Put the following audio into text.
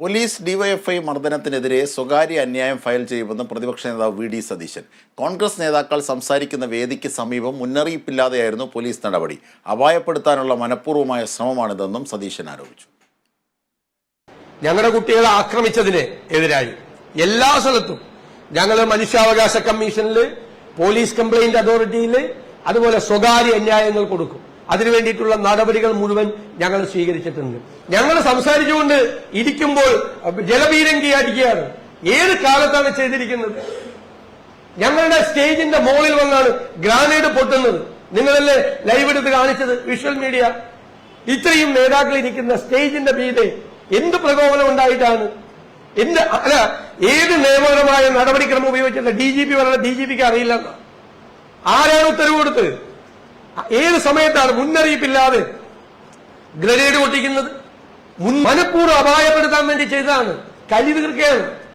Police DYFI മർദ്ദനത്തിനെതിരെ സ്വകാര്യ അന്യായം file ചെയ്യുമെന്ന് പ്രതിപക്ഷ നേതാവ് വി ഡി സതീശൻ. കോൺഗ്രസ് നേതാക്കൾ സംസാരിക്കുന്ന വേദിക്ക് സമീപം മുന്നറിയിപ്പില്ലാതെയായിരുന്നു പോലീസ് നടപടി. അപായപ്പെടുത്താനുള്ള മനഃപൂർവമായ ശ്രമമാണിതെന്നും സതീശൻ ആരോപിച്ചു. ഞങ്ങളുടെ കുട്ടികളെ ആക്രമിച്ചതിന് എതിരായി. എല്ലാ സ്ഥലത്തും ഞങ്ങൾ മനുഷ്യാവകാശ കമ്മീഷനിൽ പോലീസ് കംപ്ലൈന്റ് അതോറിറ്റിയിൽ അതുപോലെ സ്വകാര്യ അന്യായങ്ങൾ കൊടുക്കും. അതിനു വേണ്ടിയിട്ടുള്ള നടപടികൾ മുഴുവൻ ഞങ്ങൾ സ്വീകരിച്ചിട്ടുണ്ട്. ഞങ്ങൾ സംസാരിച്ചുകൊണ്ട് ഇരിക്കുമ്പോൾ ജലപീരങ്കി അടിക്കുകയാണ്. ഏത് കാലത്താണ് ചെയ്തിരിക്കുന്നത്? ഞങ്ങളുടെ സ്റ്റേജിന്റെ മുകളിൽ വന്നാണ് ഗ്രാനേഡ് പൊട്ടുന്നത്. നിങ്ങളല്ലേ ലൈവ് എടുത്ത് കാണിച്ചത് വിഷ്വൽ മീഡിയ? ഇത്രയും നേതാക്കൾ ഇരിക്കുന്ന സ്റ്റേജിന്റെ മീതെ എന്ത് പ്രകോപനം ഉണ്ടായിട്ടാണ്? എന്ത് അല്ല ഏത് നിയമപരമായ നടപടിക്രമം ഉപയോഗിച്ചിട്ട് ഡി ജി പി പറഞ്ഞ ഡി ജി പിക്ക് അറിയില്ല ആരാണ് ഉത്തരവ് കൊടുത്തത്? ഏത് സമയത്താണ് മുന്നറിയിപ്പില്ലാതെ ഗ്രനേഡ് പൊട്ടിക്കുന്നത്? മനഃപൂർവം അപായപ്പെടുത്താൻ വേണ്ടി ചെയ്തതാണ്. കലി തീർക്കുകയാണ്